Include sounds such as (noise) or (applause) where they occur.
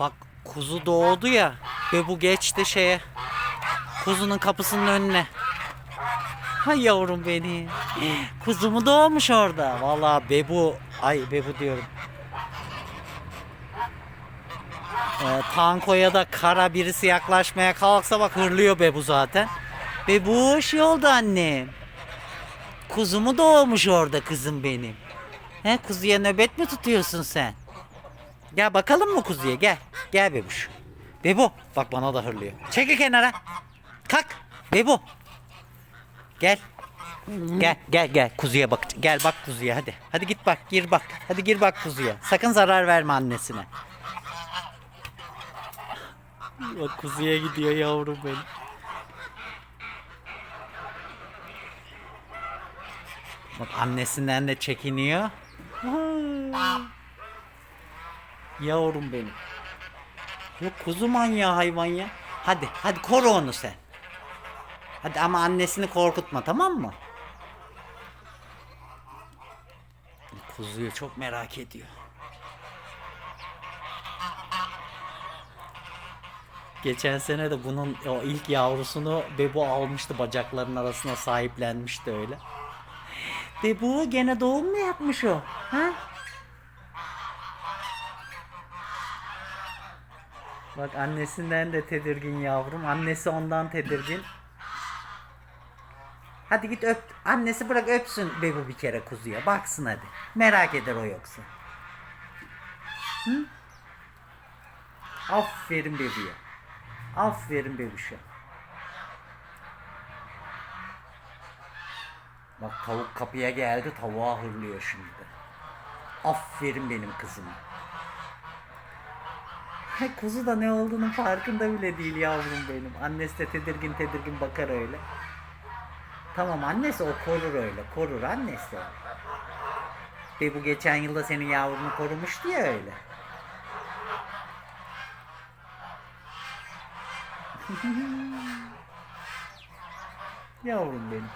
Bak kuzu doğdu ya ve bu geçti şeye. Kuzunun kapısının önüne. Hay yavrum beni. Kuzumu doğmuş orada. Vallahi bebu ay bebu diyorum. Ee, tankoya da kara birisi yaklaşmaya kalksa bak hırlıyor bebu zaten. Bebuş yolda annem. Kuzumu doğmuş orada kızım benim. He kuzuya nöbet mi tutuyorsun sen? Gel bakalım mı kuzuya gel. Gel bebuş. Bebu bak bana da hırlıyor. Çekil kenara. Kalk. Bebu. Gel. Gel gel gel kuzuya bak. Gel bak kuzuya hadi. Hadi git bak gir bak. Hadi gir bak kuzuya. Sakın zarar verme annesine. Bak kuzuya gidiyor yavrum benim. Bak annesinden de çekiniyor. Yavrum benim. Yok kuzu manyağı hayvan ya. Hadi hadi koru onu sen. Hadi ama annesini korkutma tamam mı? Kuzuyu çok merak ediyor. Geçen sene de bunun o ilk yavrusunu Bebu almıştı bacaklarının arasına sahiplenmişti öyle. Bebu gene doğum mu yapmış o? Ha? Bak annesinden de tedirgin yavrum. Annesi ondan tedirgin. Hadi git öp. Annesi bırak öpsün Bebu bir kere kuzuya. Baksın hadi. Merak eder o yoksa. Hı? Aferin bebeğe. Aferin bebişe. Bak tavuk kapıya geldi. Tavuğa hırlıyor şimdi. Aferin benim kızıma. He, Kuzu da ne olduğunun farkında bile değil yavrum benim. Annesi de tedirgin tedirgin bakar öyle. Tamam annesi o korur öyle. Korur annesi. Ve bu geçen yılda senin yavrunu korumuştu ya öyle. (laughs) Yavrum benim.